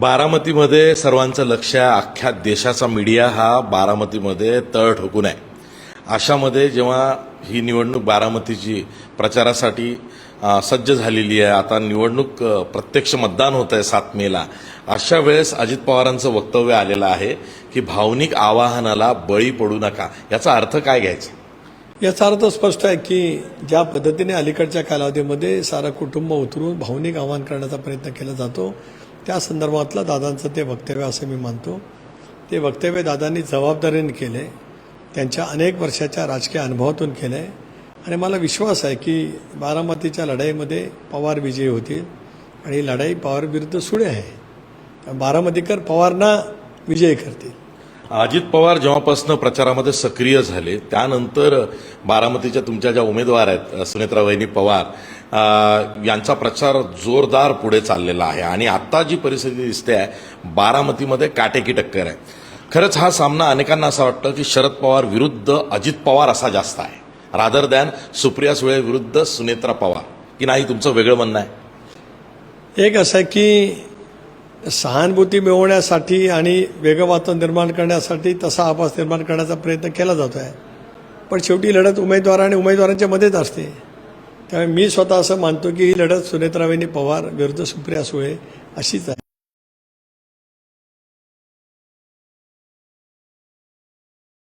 बारामतीमध्ये सर्वांचं लक्ष आहे. अख्ख्या देशाचा मीडिया हा बारामतीमध्ये तळ ठोकून आहे. अशामध्ये जेव्हा ही निवडणूक बारामतीची प्रचारासाठी सज्ज झालेली आहे आता निवडणूक प्रत्यक्ष मतदान होत आहे सात मेला अशा वेळेस अजित पवारांचं वक्तव्य आलेलं आहे की भावनिक आवाहनाला बळी पडू नका. याचा अर्थ काय घ्यायचा? याचा अर्थ स्पष्ट आहे की ज्या पद्धतीने अलीकडच्या कालावधीमध्ये सारं कुटुंब उतरून भावनिक आवाहन करण्याचा प्रयत्न केला जातो त्या संदर्भातलं दादांचं ते वक्तव्य असं मी मानतो. ते वक्तव्य दादांनी जबाबदारीने केले. त्यांच्या अनेक वर्षाच्या राजकीय अनुभवातून केलं. आहे आणि मला विश्वास आहे की बारामतीच्या लढाईमध्ये पवार विजयी होतील आणि ही लढाई पवारविरुद्ध सुळे आहे. बारामतीकर पवारना विजयी करतील. अजित पवार जेव्हापासून प्रचारामध्ये सक्रिय झाले त्यानंतर बारामतीच्या तुमच्या ज्या उमेदवार आहेत सुनेत्रा वहिनी पवार यांचा प्रचार जोरदार पुढे चाललेला आहे. आणि आता जी परिस्थिती दिसते आहे बारामतीमध्ये काटेकी टक्कर आहे. खरंच हा सामना अनेकांना असं वाटतं की शरद पवार विरुद्ध अजित पवार असा जास्त आहे. रादर दॅन सुप्रिया सुळे विरुद्ध सुनेत्रा पवार. की नाही तुमचं वेगळं म्हणणं आहे? एक असं आहे की सहानुभूती मिळवण्यासाठी आणि वेगवातन निर्माण करण्यासाठी तसा आभास निर्माण करण्याचा प्रयत्न केला जातो आहे पण शेवटी लढत उमेदवार आणि उमेदवारांच्या मध्येच असते. त्यामुळे मी स्वतः असं मानतो की ही लढत सुनेत्रावेनी पवार विरुद्ध सुप्रिया सुळे अशीच आहे.